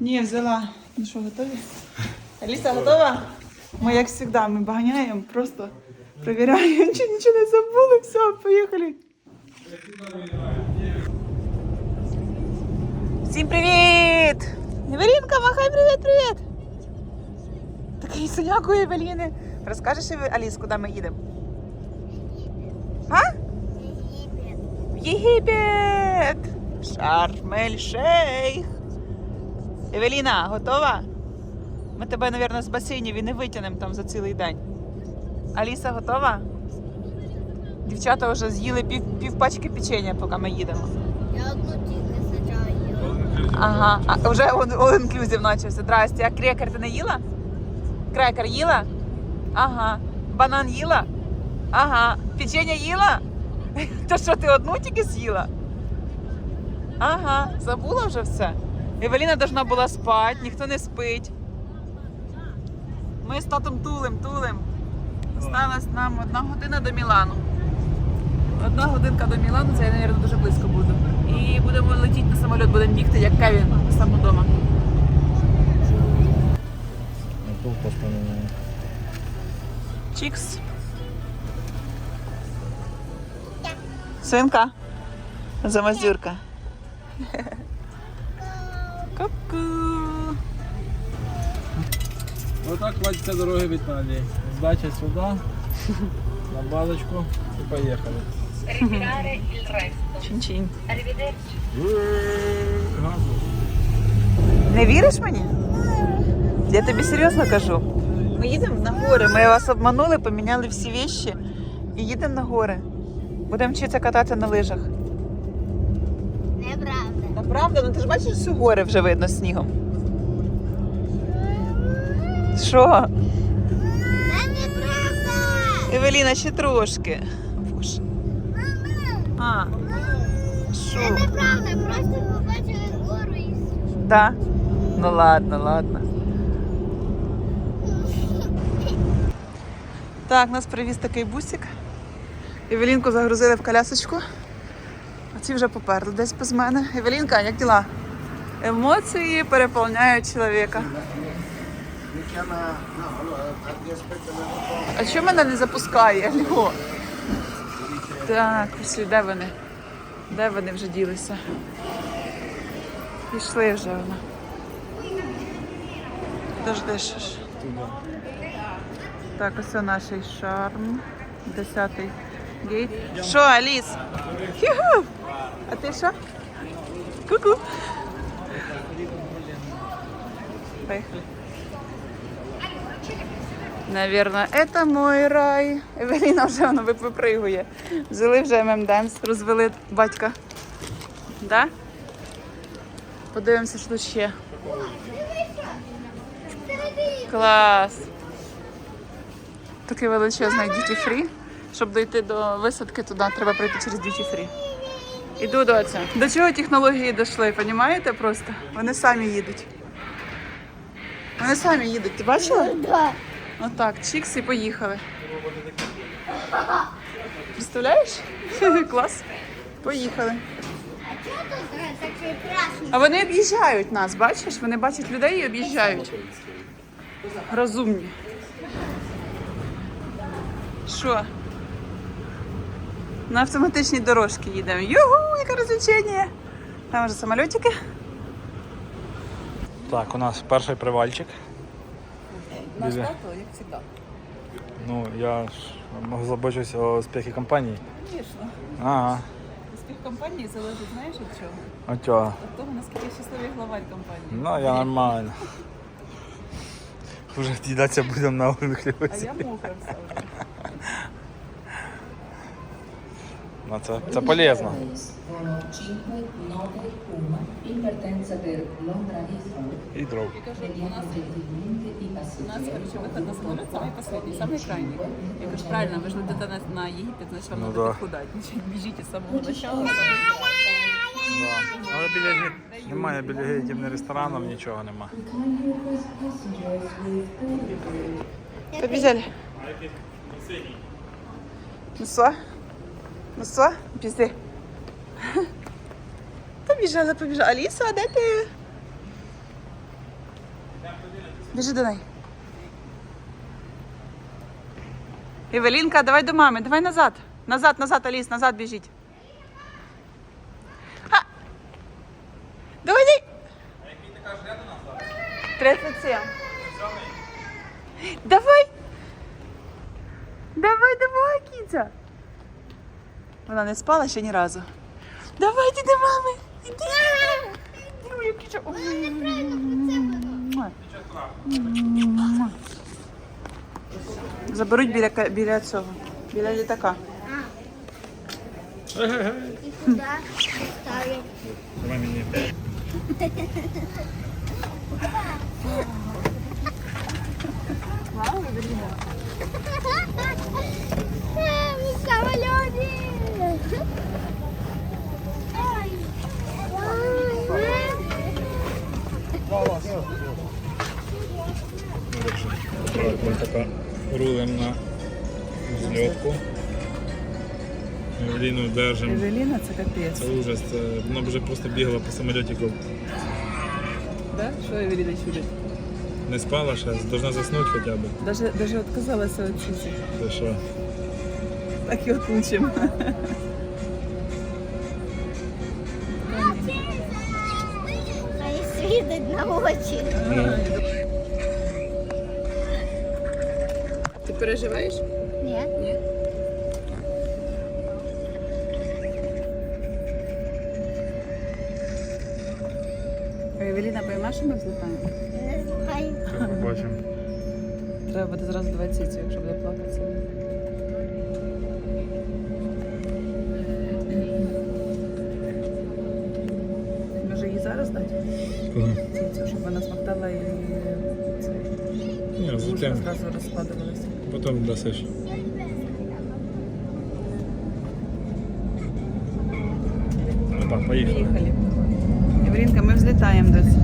Ні, взяла. Ну що, готові? Аліса, готова? Ми, як завжди, ми баганяємо, просто перевіряємо, чи нічого не забули. Все, поїхали. Всім привіт! Евелінка, махай привіт-привіт! Такий синяк у Евеліни. Розкажеш, Еве- Аліс, куди ми їдемо? А? В Єгипет! Шарм-ель-Шейх! Евеліна, готова? Ми тебе, мабуть, з басейнів і не витягнемо там за цілий день. Аліса готова? Дівчата вже з'їли пів, пів пачки печення, поки ми їдемо. Я одну тільки їла. Ага, а вже all inclusive почався. Здрасте, а крекер ти не їла? Крекер їла? Ага. Банан їла? Ага. Печення їла? То що ти одну тільки з'їла? Ага, забула вже все. Евеліна должна була спати, ніхто не спить. Ми з татом тулим, тулим. Осталась нам одна година до Мілану. Одна годинка до Мілану, це я, мабуть, дуже близько буду. І будемо летіти на самоліт, будемо бігти, як Кевін, сам вдома. Пол. Чікс. Свинка. Замазюрка. Ку-ку. Отак платиться дороги в Італії. Здача сюди, на базочку і поїхали. Чин-чин. Газу. Не віриш мені? Я тобі серйозно кажу. Ми їдемо на гори. Ми вас обманули, поміняли всі віші і їдемо на гори. Будемо вчитися кататися на лижах. Направда, ну ти ж бачиш, всю гори вже видно снігом. Що? Це. Евеліна, ще трошки. Боже. А. Це Що? неправда. Просто побачили гору і. Да? Ну ладно, ладно. Так, нас привіз такий бусик. Евелінку загрузили в колясочку. А ці вже поперли десь без мене. Евелінка, як діла? Емоції переповняють чоловіка. А чому мене не запускає? Алло? Так, пішли, де вони? Де вони вже ділися? Пішли вже що ж. Так, ось це наш шарм. Десятий гейт. Що, Аліс? Хі-ху! А ти що? Ку-ку. Поехали. Наверное, это мой рай. Евеліна вже воно випригує. Взяли вже ММДМС, розвели батька. Да? Подивимося, що тут ще. Клас. Такий величезний duty free. Щоб дойти до висадки туди, треба пройти через duty free. Іду до цього. До чого технології дійшли, розумієте просто? Вони самі їдуть. Вони самі їдуть. Ти бачила? Да. Отак, чікс і поїхали. Представляєш? Клас. Поїхали. А вони об'їжджають нас, бачиш? Вони бачать людей і об'їжджають. Розумні. Що? На автоматичній дорожці їдемо. Югу, яке розвлечення! Там вже самольотики. Так, у нас перший привальчик. Наш Біля. тато, як завжди. Ну, я ж забочусь о успіхі компанії. Звісно. Ага. Успіх компанії залежить, знаєш від чого? От чого? Від того, наскільки щасливий главарь компанії. Ну, я нормально. Уже їдатися будемо на А я мокра все вже. Ну, це, це полезно. Volo 591 in partenza per Londra Heathrow, І дров. Я кажу, у vediamo нас gentilmente i У нас, passeggeri. короче, выход на самолет самый последний, самый крайний. Я говорю, правильно, вы же летите на, на Египет, значит, вам Ну надо да. подхудать. Значит, бежите с самого начала. Да. Але біля ге- немає біля гейтів ні ресторанів, нічого нема. We kindly request passengers with early Побежали. Ну что? Ну что? Пизды. Побежала, побежала. Алиса, а де ти? Біжи до неї. Евелінка, давай до мами, давай назад. Назад, назад, Аліс, назад біжіть. Ха! Давай, дай. 37. Давай. Давай, давай, кіця. Вона не спала ще ні разу. Давай, йди до мами. Іди. Іди, моя кіця. Ой. Муа. Муа. Заберуть біля, ка- біля цього, біля літака. І куди ставлять? Давай мені. Мы в самолете. Ой. Ми така рулем на зльотку. Евеліну держимо. Евеліна це капець. Це ужас. Це, вона вже просто бігала по самолітику. Да? Що Евеліна чудить? Не спала ще, должна заснути хоча б. Даже, даже відказалася від ціці. Це що? Так і отлучимо. На очі. Ти переживаєш? Ні. Ні. Евеліна, поймеш, що ми взлітаємо? Не знаю. Побачимо. Треба буде зразу давати ціцю, якщо буде плакатися. Затягнемо. зразу розкладувалися. Потім дасиш. Опа, поїхали. Поїхали. Єврінка, ми взлітаємо десь.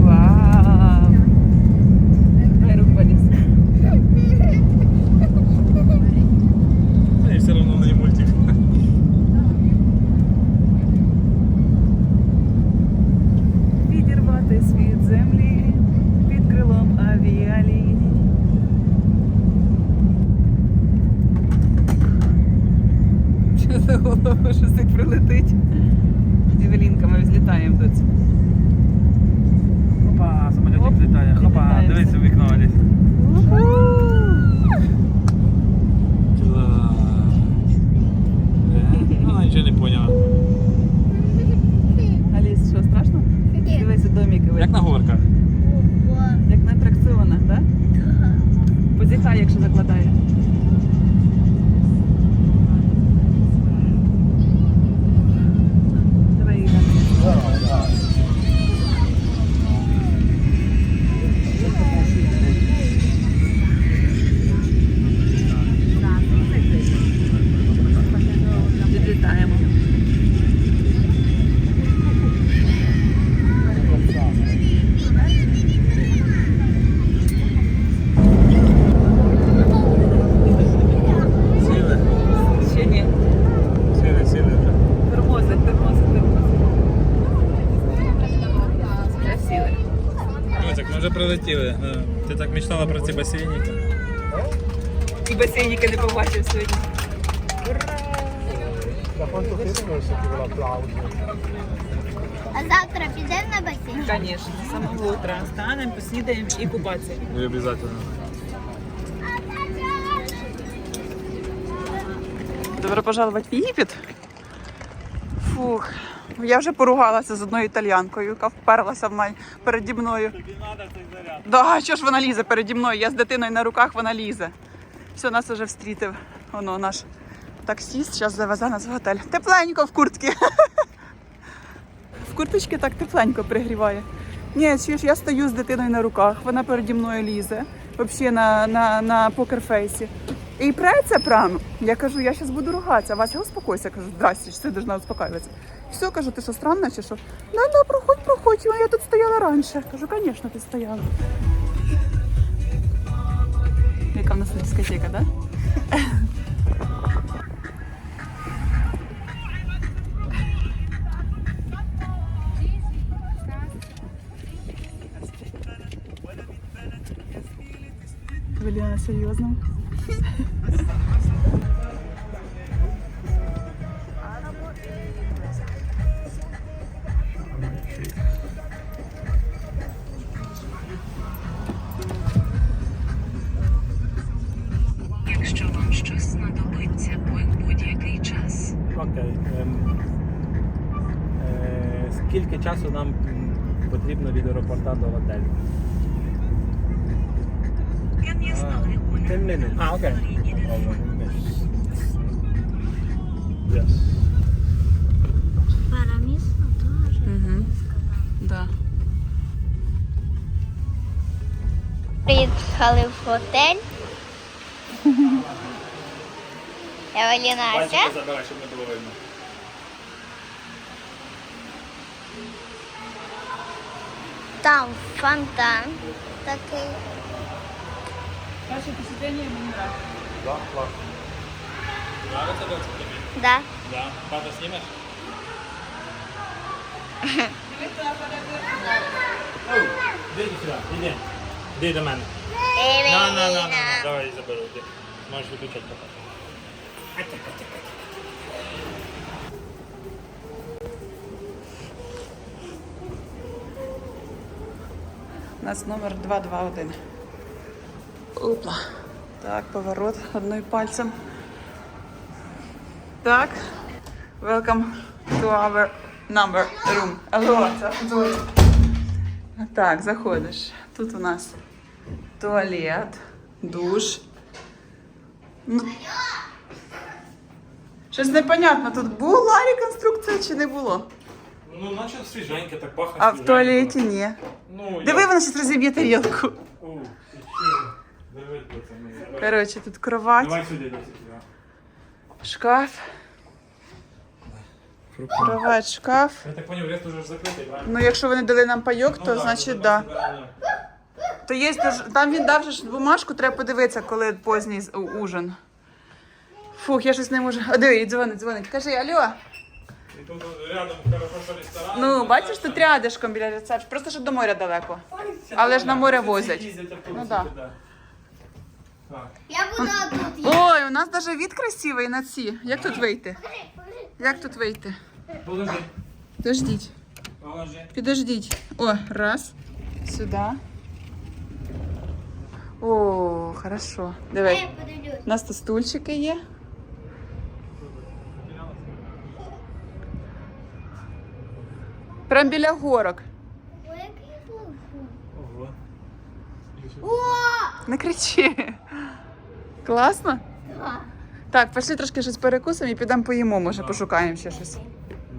Вау! Дай руку Аліс. І все одно не мультик. Відірватись від землі під крилом авіалінії. Що за голова, що так прилетить? Евелінка, ми взлітаємо тут. Хопа, Оп, самолітик літає. Хопа, дивись у вікно, Аліс. Вона нічого не поняла. Аліс, що страшно? У домик. Як на горках. Як на атракціонах, так? Да? Позіхай, якщо закладає. прилетіли. Е, Ти так мечтала про ці басейники? І басейніка не побачив сьогодні. А завтра підемо на басейн? Звісно, з самого утра. Встанемо, поснідаємо і купатися. Не обов'язково. Добро пожаловать в Єгипет. Фух. Я вже поругалася з одною італіянкою, яка вперлася в мене переді мною. Тобі треба цей заряд. Да, що ж вона лізе переді мною? Я з дитиною на руках, вона лізе. Все, нас вже встрітив. Воно наш таксіст, зараз завезе нас в готель. Тепленько в куртці. В курточці так тепленько пригріває. Ні, ж я стою з дитиною на руках, вона переді мною лізе, взагалі на, на, на покерфейсі. І преться прямо. Я кажу, я зараз буду ругатися. Вася, успокойся. Кажу, здрасте, все должна успокоюватися. Все, кажу, ти що странна чи що? Да, да, проходь, проходь, я тут стояла раніше. Кажу, звісно, ти стояла. Яка в нас дискотека, да? Евеліна серйозно. Якщо вам щось знадобиться будь-який час. Окей. Ем, е, скільки часу нам потрібно від аеропорта до готелю? 10 minutes. А, окей. Yes. Парамісно теж. Угу. Да. Приїхали в готель. Евеліна Ася. забирай, щоб не було видно. Там фонтан такий. Перше впечатлення мені нравится. Да, класно. Нравится доця тобі? Да. Да. Папа знімеш? Іди сюди, іди. Іди до мене. На, на, на. Давай заберу. Іди. Можеш виключати поки. У нас номер 221. Опа. Так, поворот одним пальцем. Так. Welcome to our number room. Алло. Так, заходиш. Тут у нас туалет, душ. Ну, щось непонятно, тут була реконструкція чи не було? Ну, наче свіженьке, так пахне А в туалеті ні. Ну, Диви, вона зараз розіб'є тарілку. О, ти що? Диви, пацани. Коротше, тут кровать, Давай сюди, до сюди. шкаф, кровать, шкаф. Я так поняв, рест уже закритий, правильно? Ну, якщо вони дали нам пайок, то Ну, значить ну, да. ну, То є там він дав же ж бумажку, треба подивитися, коли поздній з- у- ужин. Фух, я щось не можу. А диви, дзвонить, дзвонить. Кажи, алло. І тут рядом хорошо, що ресторан. Ну, бачиш, тут рядишком біля рецепції. Просто що до моря далеко. але ж на море возять. Ну, да. Так. Я буду тут. Ой, у нас навіть від красивий на ці. Як тут вийти? Як тут вийти? Положи. Подождіть. Положи. Підождіть. О, раз. Сюди. О, хорошо. Давай. У нас тут стульчики є. Прям біля горок. Ого. О! Не кричи. Класно? Да. Так, пішли трошки щось перекусимо і підемо поїмо, може пошукаємо ще щось.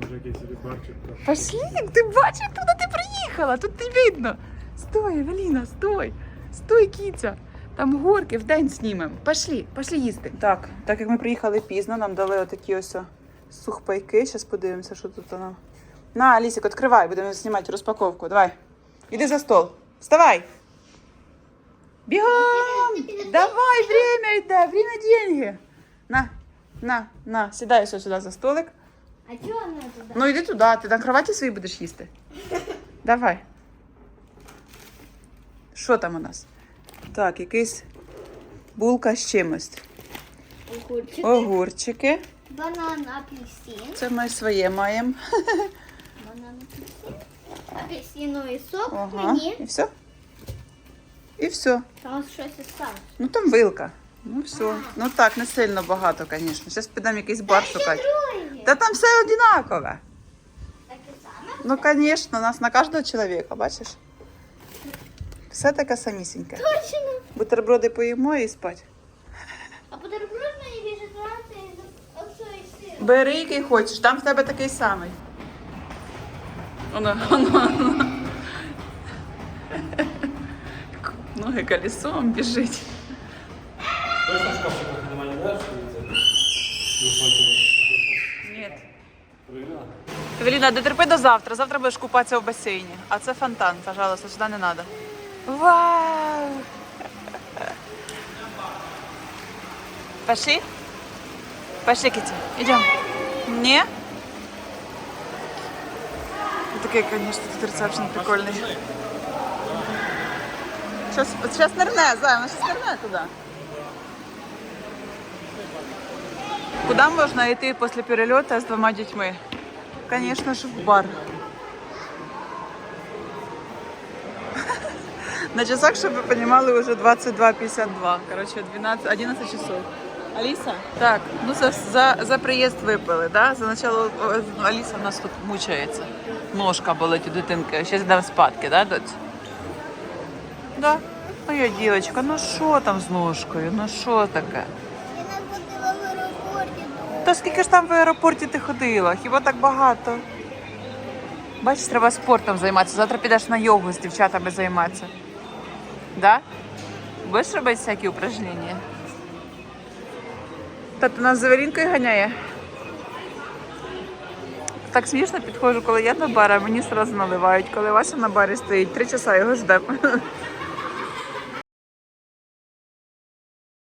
Може якийсь барчик. Пошли, ти бачиш, куди ти приїхала? Тут не видно. Стой, Евеліна, стой. Стой, кіця. Там горки в день знімемо. Пошли, пошли їсти. Так, так як ми приїхали пізно, нам дали отакі ось сухпайки. Зараз подивимося, що тут нам. На, Алісік, відкривай, будемо знімати розпаковку. Давай. Іди за стол. Вставай. Бігом! Давай, время йде, время деньги. На, на, на, сідай ось сюди за столик. А чого вона туди? Ну йди туди, ти на кроваті своїй будеш їсти. Давай. Що там у нас? Так, якийсь булка з чимось. Огурчики. Огурчики. Банан, апельсин. Це ми своє маємо. Банан, апельсин. Апельсиновий сок Ага. І все. І все. Там щось осталось. Ну там вилка. Ну все. Ну так, не сильно багато, звісно. Зараз підемо якийсь бар шукати. Та там все однакове. Ну, звісно, у нас на кожного чоловіка, бачиш? Все таке самісіньке. Точно. Бутерброди поїмо і спать. А бутерброд мені більше нравиться із оцею сиром. Бери який хочеш, там в тебе такий самий. Воно, воно, воно. Ноги колесом біжить. Точно? Ні. Евеліна, дотерпи до завтра. Завтра будеш купатися в басейні. А це фонтан, пожалуйста, сюди не треба. Вау! Пошли? Пошли, Кити. Идем. Не? Такой, конечно, тут ресепшн прикольный. Сейчас, сейчас нырне, Зай, вона сейчас нырне туди. Куди можна йти після перельоту з двома дітьми? Звісно ж, в бар. На часах, щоб ви розуміли, вже 22.52. Коротше, 12, 11 часов. Аліса? Так, ну за, за, за приїзд випили, да? За начало о, Аліса в нас тут мучається. Ножка болить у дитинки. Ще дам спадки, да, доць? Да. Моя дівчинка, ну що там з ножкою? Ну що таке? Я не ходила в аеропорті. Та скільки ж там в аеропорті ти ходила? Хіба так багато? Бачиш, треба спортом займатися. Завтра підеш на йогу з дівчатами займатися. Да? Будеш робити всякі упражнення? Тато нас за Валінкою ганяє. Так смішно підходжу, коли я на бар, а мені одразу наливають. Коли Вася на барі стоїть, три часа його ждемо.